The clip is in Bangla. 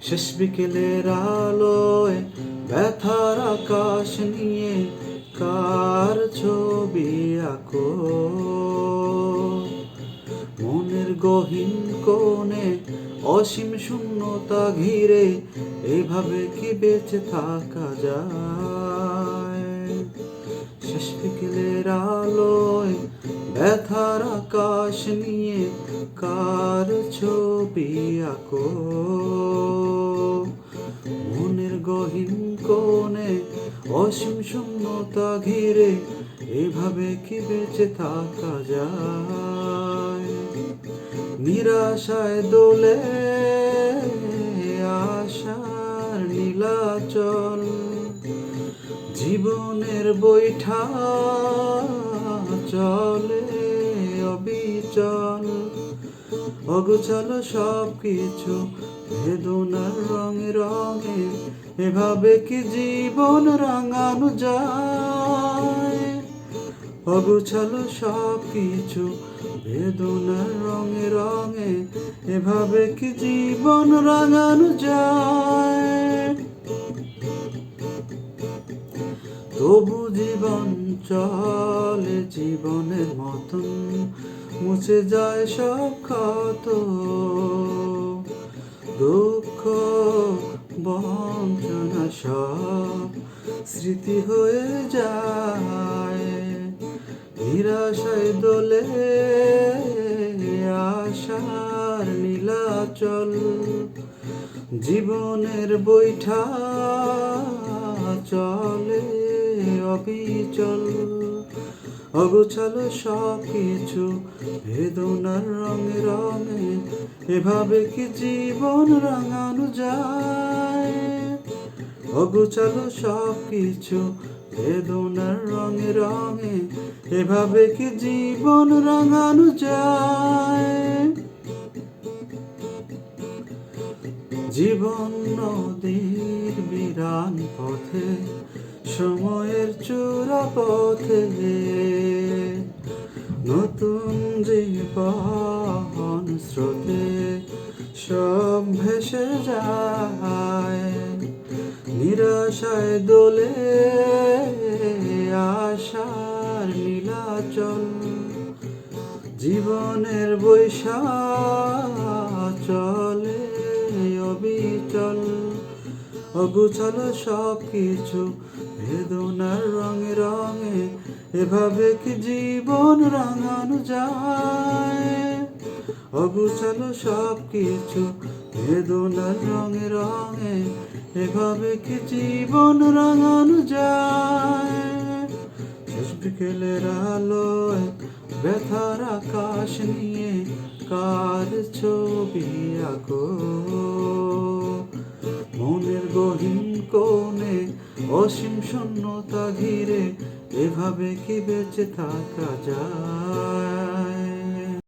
শেষ বিকেলের আলোয় ব্যথার আকাশ নিয়ে কার ছবি আঁকো? মনের গহীন কোণে অসীম শূন্যতা ঘিরে এইভাবে কি বেঁচে থাকা যায়? শেষ বিকেলের আলোয় ব্যথার আকাশ নিয়ে কার ছবি আঁকো। মনের গহীন কোণে অসীম শূন্যতা ঘিরে এভাবে কি বেঁচে থাকা যায়? নিরাশায় দোলে আশার নীলাচল। জীবনের বৈঠা চলে অবিচল। অগোছাল সব কিছু বেদনার রঙে রঙে, এভাবে কি জীবন রাঙানো যায়? অগোছালো সব কিছু বেদনার রঙে রঙে, এভাবে কি জীবন রাঙানো যায়? তবু জীবন চলে জীবনের মতন মুছে যায় সব ক্ষত দুঃখ, বঞ্চনা সব স্মৃতি হয়ে যায়। নিরাশায় দোলে আশার নীলাচল জীবনের বৈঠা অবিচল অগোছালো সব কিছু বেদনার রঙে রঙে, এভাবে কি জীবন রাঙানো যায়? অগোছালো সব কিছু বেদনার রঙে রঙে, এভাবে কি জীবন রাঙানো যায়? জীবন নদীর বিরান পথে সময়ের চূড়া পথে নতুন জীবন স্রোতে সব ভেসে যায়। নিরাশায় দোলে আশার নীলাচল। জীবনের বৈশা চলে অবিচল। অগুছল সব কিছু বেদনার রঙে রঙে এভাবে কি জীবন রাঙানো যায়? অগুছল সব কিছু বেদনার রঙে রঙে এভাবে কি জীবন রাঙানো যায়? শেষ বিকেলের আলোয় ব্যথার আকাশ নিয়ে কার ছবি আঁকো? মনের গহীন কোণে অসীম শূন্যতা ঘিরে এভাবে কি বেঁচে থাকা যায়?